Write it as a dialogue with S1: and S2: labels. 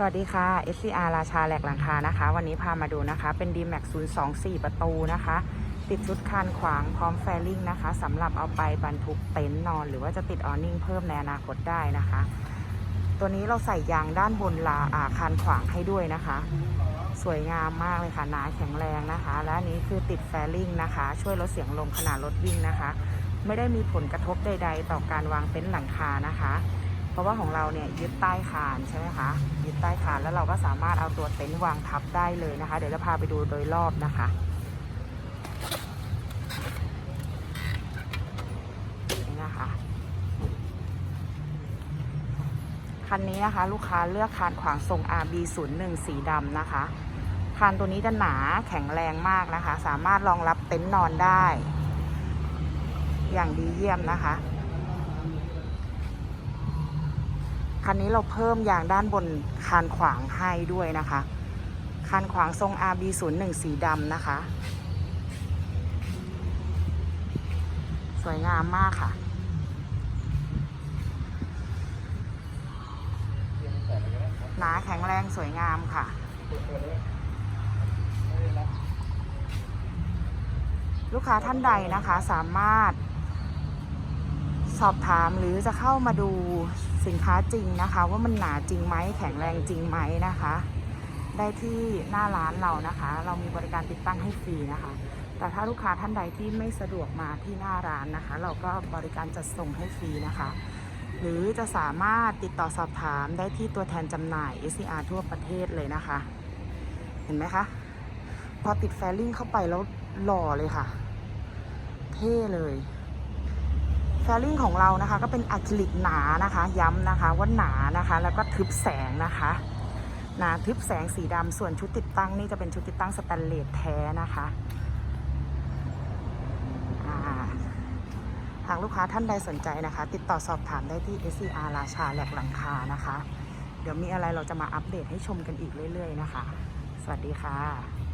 S1: สวัสดีค่ะ SCR ราชาแหลกหลังคานะคะ วันนี้พามาดูนะคะ เป็น D-Max 024 ประตูนะคะ ติดชุดคานขวางพร้อมแฟลิงนะคะสำหรับเอาไปบรรทุกเต็นท์นอน หรือว่าจะติดออนิ่งเพิ่มในอนาคตได้นะคะ ตัวนี้เราใส่ยางด้านบนลาอาคานขวางให้ด้วยนะคะ สวยงามมากเลยค่ะหนาแข็งแรงนะคะ และนี้คือติดแฟลิงนะคะ ช่วยลดเสียงลมขณะรถวิ่งนะคะ ไม่ได้มีผลกระทบใด ๆ ต่อการวางเต็นท์หลังคานะคะ ราะว่าของเราเนี่ยยึดใต้คานใช่ไหมคะยึดใต้คานแล้วเราก็สามารถเอาตัวเต็นท์วางทับได้เลยนะคะ เดี๋ยวจะพาไปดูโดยรอบนะคะนี่นะคะคันนี้นะคะลูกค้าเลือกคานขวางทรง RB01 สีดำนะคะ คานตัวนี้จะหนาแข็งแรงมากนะคะ สามารถรองรับเต็นท์นอนได้ อย่างดีเยี่ยมนะคะ คันนี้เราเพิ่มยางด้านบนคานขวางให้ด้วยนะคะ คานขวางทรง RB01 สีดำนะคะ สวยงามมากค่ะ หนาแข็งแรงสวยงามค่ะลูกค้าท่านใดนะคะสามารถ สอบถามหรือจะเข้ามาดูสินค้าจริงนะคะ ว่ามันหนาจริงไหมแข็งแรงจริงไหมนะคะ ได้ที่หน้าร้านเรานะคะ เรามีบริการติดตั้งให้ฟรีนะคะ แต่ถ้าลูกค้าท่านใดที่ไม่สะดวกมาที่หน้าร้านนะคะ เราก็บริการจัดส่งให้ฟรีนะคะ หรือจะสามารถติดต่อสอบถามได้ที่ตัวแทนจำหน่าย SCR ทั่วประเทศเลยนะคะ เห็นไหมคะพอติดแฟลลิ่งเข้าไปแล้วหล่อเลยค่ะ เท่เลย ฟลลิ่งของเรานะคะ ก็เป็นอะคริลิกหนานะคะ ย้ำนะคะว่าหนานะคะ แล้วก็ทึบแสงนะคะหนาทึบแสงสีดำส่วนชุดติดตั้งนี่จะเป็นชุดติดตั้งสแตนเลสแท้นะคะหากลูกค้าท่านใดสนใจนะคะ ติดต่อสอบถามได้ที่ SCR ราชาแหลกหลังคานะคะ เดี๋ยวมีอะไรเราจะมาอัปเดตให้ชมกันอีกเรื่อย ๆ นะคะ สวัสดีค่ะ